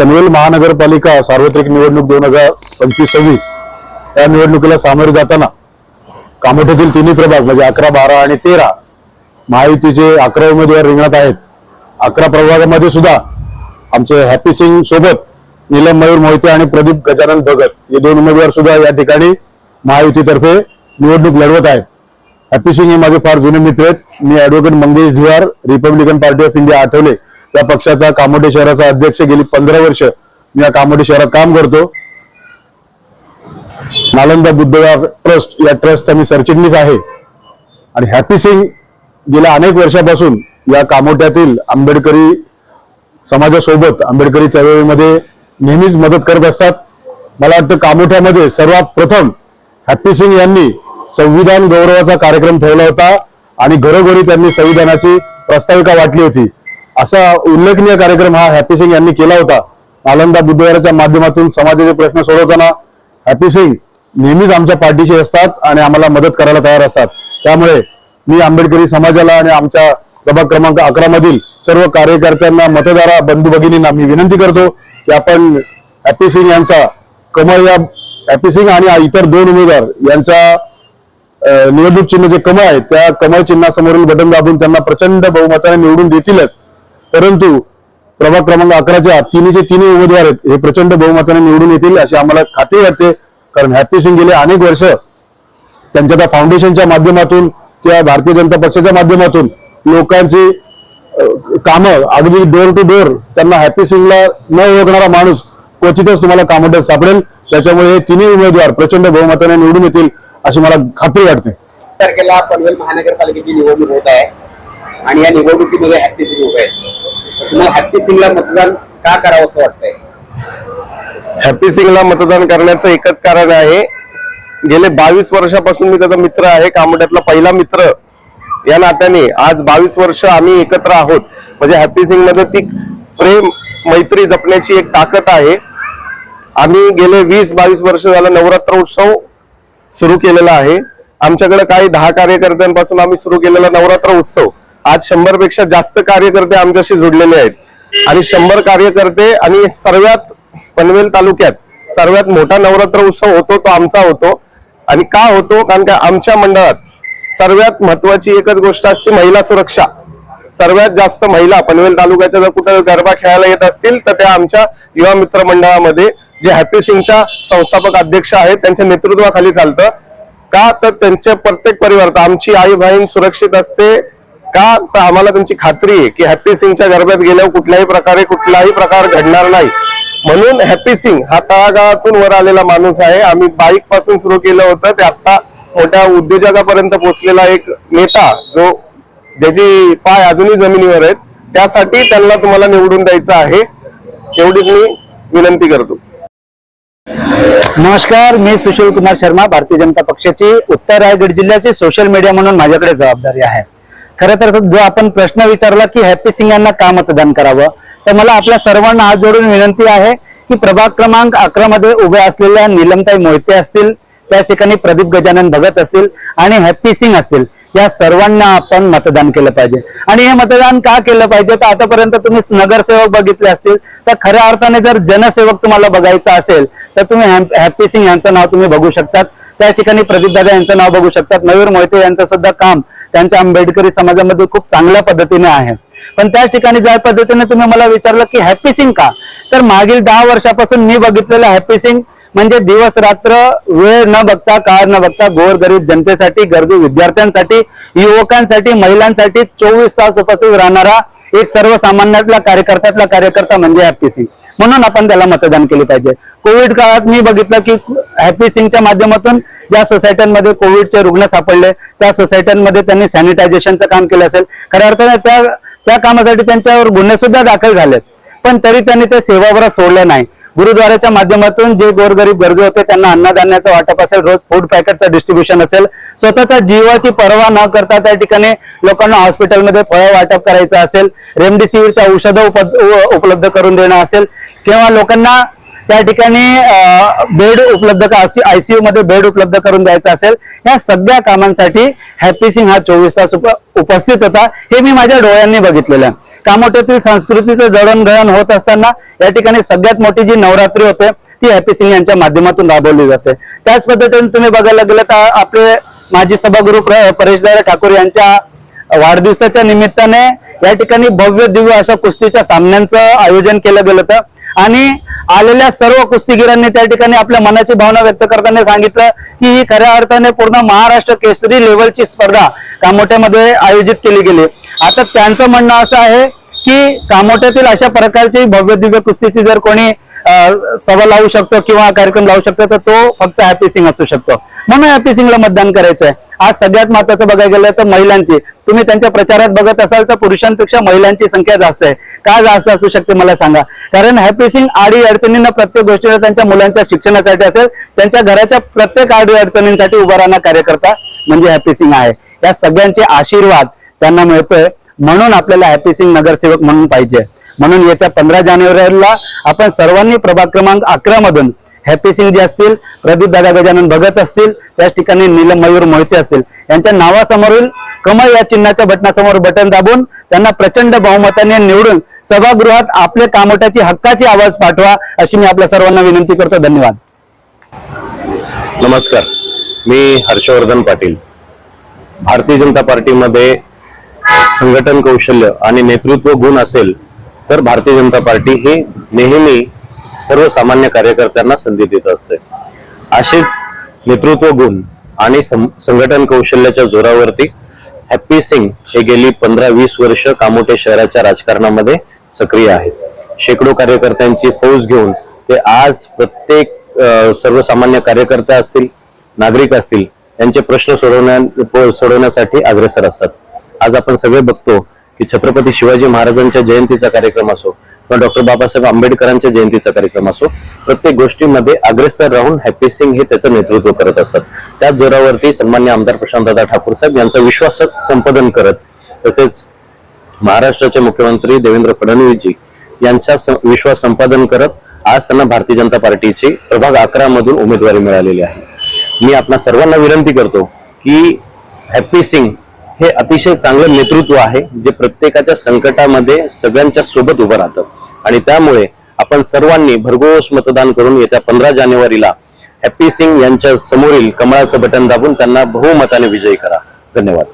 पनवेल महानगरपालिका सार्वत्रिक निवडणूक दोन हजार पंचवीस सव्वीस या निवडणुकीला सामोरे जाताना कामोठ्यातील तिन्ही प्रभाग म्हणजे अकरा बारा आणि तेरा महायुतीचे अकरा उमेदवार रिंगणात आहेत. अकरा प्रभागामध्ये सुद्धा आमचे हॅपी सिंग सोबत नीलम मयूर मोहिते आणि प्रदीप गजानन भगत हे दोन उमेदवार सुद्धा या ठिकाणी महायुतीतर्फे निवडणूक लढवत आहेत. हॅपी सिंग हे माझे फार जुने मित्र आहेत. मी advocate Mangesh Dhiwar Republican party of India Athawale. या पक्षाचा कामोटे शहराचा अध्यक्ष गेली पंधरा वर्ष मी या कामोटे शहरात काम करतो. नालंदा बुद्धविहार ट्रस्ट या ट्रस्टचा मी सरचिटणीस आहे. आणि हॅपी सिंग गेल्या अनेक वर्षापासून या कामोट्यातील आंबेडकरी समाजासोबत आंबेडकरी चळवळीमध्ये नेहमीच मदत करत असतात. मला वाटतं कामोठ्यामध्ये सर्वात प्रथम हॅपी सिंग यांनी संविधान गौरवाचा कार्यक्रम ठेवला होता आणि घरोघरी त्यांनी संविधानाची प्रस्ताविका वाटली होती. असा उल्लेखनीय कार्यक्रम हा हॅपी सिंग यांनी केला होता. नालंदा बुधवाराच्या माध्यमातून समाजाचे प्रश्न सोडवताना हॅपी सिंग नेहमीच आमच्या पाठीशी असतात आणि आम्हाला मदत करायला तयार असतात. त्यामुळे मी आंबेडकरी समाजाला आणि आमच्या प्रभाग क्रमांक अकरा मधील सर्व कार्यकर्त्यांना मतदारा बंधू भगिनींना मी विनंती करतो की आपण हॅपी सिंग यांचा कमळ या हॅपी सिंग आणि इतर दोन उमेदवार यांच्या निवडणूक चिन्ह जे कमळ आहे त्या कमळ चिन्हासमोरील बटन दाबून त्यांना प्रचंड बहुमताने निवडून देतीलच. परंतु प्रभाग क्रमांक अकराच्या तिन्हीचे तिन्ही उमेदवार आहेत हे प्रचंड बहुमताने निवडून येतील अशी आम्हाला खात्री वाटते. कारण हॅपी सिंग गेले अनेक वर्ष त्यांच्या त्या फाउंडेशनच्या माध्यमातून किंवा भारतीय जनता पक्षाच्या माध्यमातून लोकांची कामं अगदी डोर टू डोर त्यांना हॅपी सिंगला न ओळखणारा माणूस क्वचितच तुम्हाला कामोट्यात सापडेल. त्याच्यामुळे हे तिन्ही उमेदवार प्रचंड बहुमताने निवडून येतील अशी मला खात्री वाटते. तारखेला पनवेल महानगरपालिकेची निवडणूक होत आहे आणि या निवडणुकीमध्ये हॅप्पी सिंग उभे आहेत. मग हॅप्पी सिंगला मतदान का करावं असं वाटतंय? हॅपी सिंगला मतदान करण्याचं एकच कारण आहे. गेले बावीस वर्षापासून मी त्याचा मित्र आहे कामोट्यातला पहिला मित्र. या नात्याने आज बावीस वर्ष आम्ही एकत्र आहोत. म्हणजे हॅपी सिंगमध्ये ती प्रेम मैत्री जपण्याची एक ताकद आहे. आम्ही गेले वीस बावीस वर्ष झालं नवरात्र उत्सव सुरू केलेला आहे. आमच्याकडे काही दहा कार्यकर्त्यांपासून आम्ही सुरू केलेला नवरात्र उत्सव. आज शंभरपेक्षा जास्त कार्यकर्ते आमच्याशी जोडलेले आहेत. आणि शंभर कार्यकर्ते आणि सर्वात पनवेल तालुक्यात सर्वात मोठा नवरात्र उत्सव होतो तो आमचा होतो. आणि का होतो? कारण का आमच्या मंडळात सर्वात महत्वाची एकच गोष्ट असते महिला सुरक्षा. सर्वात जास्त महिला पनवेल तालुक्याच्या जर कुठं गरबा खेळायला येत असतील तर त्या आमच्या युवा मित्र मंडळामध्ये जे हॅपी सिंगच्या संस्थापक अध्यक्ष आहेत त्यांच्या नेतृत्वाखाली चालतं. का? तर त्यांच्या प्रत्येक परिवार आमची आई बहीण सुरक्षित असते का तर आम्हाला त्यांची खात्री आहे की हॅपी सिंगच्या गर्भ्यात गेल्यावर कुठल्याही प्रकारे कुठलाही प्रकार घडणार नाही. म्हणून हॅप्पी सिंग हा तळागाळातून वर आलेला माणूस आहे. आम्ही बाईकपासून सुरू केलं होतं. ते आता मोठ्या उद्योजकापर्यंत पोहोचलेला एक नेता जो ज्याची पाय अजूनही जमिनीवर आहेत त्यासाठी त्यांना तुम्हाला निवडून द्यायचं आहे. एवढीच मी विनंती करतो. नमस्कार मी सुशील कुमार शर्मा भारतीय जनता पक्षाची उत्तर रायगड जिल्ह्याची सोशल मीडिया म्हणून माझ्याकडे जबाबदारी आहे. खरं तर जो आपण प्रश्न विचारला की हॅपी सिंग यांना का मतदान करावं? तर मला आपल्या सर्वांना हात जोडून विनंती आहे की प्रभाग क्रमांक अकरा मध्ये उभ्या असलेल्या नीलमताई मोहिते असतील त्याच ठिकाणी प्रदीप गजानन भगत असतील आणि हॅप्पी सिंग असतील. या सर्वांना आपण मतदान केलं पाहिजे. आणि हे मतदान का केलं पाहिजे? तर आतापर्यंत तुम्ही नगरसेवक बघितले असतील. तर खऱ्या अर्थाने जर जनसेवक तुम्हाला बघायचा असेल तर तुम्ही हॅप्पी सिंग यांचं नाव तुम्ही बघू शकतात. त्या ठिकाणी प्रदीप दादा यांचं नाव बघू शकतात. मयूर मोहिते यांचं सुद्धा काम त्यांच्या आंबेडकरी समाजामध्ये खूप चांगल्या पद्धतीने आहे. पण त्याच ठिकाणी ज्या पद्धतीने तुम्ही मला विचारलं की हॅपी सिंग का? तर मागील दहा वर्षापासून मी बघितलेलं हॅपी सिंग म्हणजे दिवस रात्र वेळ न बघता काळ न बघता गोरगरीब जनतेसाठी गरजू विद्यार्थ्यांसाठी युवकांसाठी महिलांसाठी चोवीस तास उपस्थित राहणारा एक सर्वसामान्यातला कार्यकर्त्यातला कार्यकर्ता म्हणजे हॅपी सिंग म्हणून आपण त्याला मतदान केले पाहिजे. कोविड काळात मी बघितलं की हॅपी सिंगच्या माध्यमातून ज्या सोसायट्यांमध्ये कोविडचे रुग्ण सापडले त्या सोसायट्यांमध्ये त्यांनी सॅनिटायझेशनचं काम केलं असेल. खऱ्या अर्थाने त्या त्या कामासाठी त्यांच्यावर गुन्हे सुद्धा दाखल झालेत. पण तरी त्यांनी ते सेवावर सोडलं नाही. गुरुद्वाराच्या माध्यमातून जे गोरगरीब गरजू होते त्यांना अन्नधान्याचं वाटप असेल रोज फूड पॅकेटचं डिस्ट्रीब्युशन असेल स्वतःच्या जीवाची पर्वा न करता त्या ठिकाणी लोकांना हॉस्पिटलमध्ये फळं वाटप करायचं असेल रेमडेसिवीरच्या औषधं उपलब्ध करून देणं असेल किंवा लोकांना त्या ठिकाणी बेड उपलब्ध आयसीयू मध्ये बेड उपलब्ध करून द्यायचं असेल या सगळ्या कामांसाठी हॅपी सिंग हा चोवीस तास उप- उपस्थित होता. हे मी माझ्या डोळ्यांनी बघितलेलं आहे. कामोठ्यातील संस्कृतीचं जडणघडण होत असताना या ठिकाणी सगळ्यात मोठी जी नवरात्री होते ती हॅपी सिंग यांच्या माध्यमातून राबवली जाते. त्याच पद्धतीने तुम्ही बघायला गेलं तर आपले माजी सभागृह प्र- परेशदादा ठाकूर यांच्या वाढदिवसाच्या निमित्ताने या ठिकाणी भव्य दिव्य अशा कुस्तीच्या सामन्यांचं आयोजन केलं गेलं होतं. आणि आलेल्या सर्व कुस्तीगिरांनी त्या ठिकाणी आपल्या मनाची भावना व्यक्त करताना सांगितलं की ही खऱ्या अर्थाने पूर्ण महाराष्ट्र केसरी लेवलची स्पर्धा कामोठ्यामध्ये आयोजित केली गेली. आता त्यांचं म्हणणं असं आहे की कामोठ्यातील अशा प्रकारची भव्य दिव्य कुस्तीची जर कोणी सभा लावू शकतो किंवा कार्यक्रम लावू शकतो तर तो फक्त हॅपी सिंग असू शकतो. म्हणून हॅपी सिंगला मतदान करायचं आहे आज सगळ्यात महत्वाचं बघायला गेलं तर महिलांची. तुम्ही त्यांच्या प्रचारात बघत असाल तर पुरुषांपेक्षा महिलांची संख्या जास्त आहे. का जास्त असू शकते मला सांगा. कारण हॅपी सिंग आडी अडचणींना प्रत्येक गोष्टीला त्यांच्या मुलांच्या शिक्षणासाठी असेल त्यांच्या घराच्या प्रत्येक आडी अडचणींसाठी उभा राहणार कार्यकर्ता म्हणजे हॅपी सिंग आहे. या सगळ्यांचे आशीर्वाद त्यांना मिळतोय. म्हणून आपल्याला हॅपी सिंग नगरसेवक म्हणून पाहिजे. म्हणून येत्या पंधरा जानेवारीला आपण सर्वांनी प्रभाग क्रमांक अकरा मधून हॅपी सिंग जे असतील प्रदीप दादा गजानन भगत असतील त्याच ठिकाणी नीलम मयूर मोहिते असतील. यांच्या नावासमोरील कमळ या चिन्हाच्या बटनासमोर बटन दाबून त्यांना प्रचंड बहुमताने निवडून सभागृहात आपले कामोट्याची हक्काची आवाज पाठवा अशी मी आपल्या सर्वांना विनंती करतो. धन्यवाद. नमस्कार. मी हर्षवर्धन पाटील. भारतीय जनता पार्टीमध्ये संघटन कौशल्य आणि नेतृत्व गुण असेल तर भारतीय जनता पार्टी ही नेहमी सर्वसामान्य कार्यकर्त्यांना संधी देत असते. असेच नेतृत्व गुण आणि सं- संघटन कौशल्याच्या जोरावरती हॅप्पी सिंग हे गेली पंधरा वीस वर्ष कामोटे शहराच्या राजकारणामध्ये सक्रिय आहेत. शेकडो कार्यकर्त्यांची फौज घेऊन ते आज प्रत्येक सर्वसामान्य कार्यकर्ते असतील नागरिक असतील यांचे प्रश्न सोडवण्या सोडवण्यासाठी अग्रेसर असतात. आज आपण सगळे बघतो की छत्रपती शिवाजी महाराजांच्या जयंतीचा कार्यक्रम असो किंवा डॉक्टर बाबासाहेब आंबेडकरांच्या जयंतीचा कार्यक्रम असो प्रत्येक गोष्टीमध्ये अग्रेसर राहून हॅपी सिंग हे त्याचं नेतृत्व करत असतात. त्याच जोरावरती सन्मान्य आमदार प्रशांतदादा ठाकूर साहेब यांचा विश्वास संपादन करत तसेच महाराष्ट्राचे मुख्यमंत्री देवेंद्र फडणवीसजी यांचा विश्वास संपादन करत आज त्यांना भारतीय जनता पार्टीची प्रभाग अकरा मधून उमेदवारी मिळालेली आहे. मी आपणा सर्वांना विनंती करतो की हॅप्पी सिंग हे अतिशय चांगलं नेतृत्व आहे जे प्रत्येकाच्या संकटामध्ये सगळ्यांच्या सोबत उभं राहतं. आणि त्यामुळे आपण सर्वांनी भरघोस मतदान करून येत्या पंधरा जानेवारीला हॅप्पी सिंग यांच्या समोरील कमळाचं बटन दाबून त्यांना बहुमताने विजयी करा. धन्यवाद.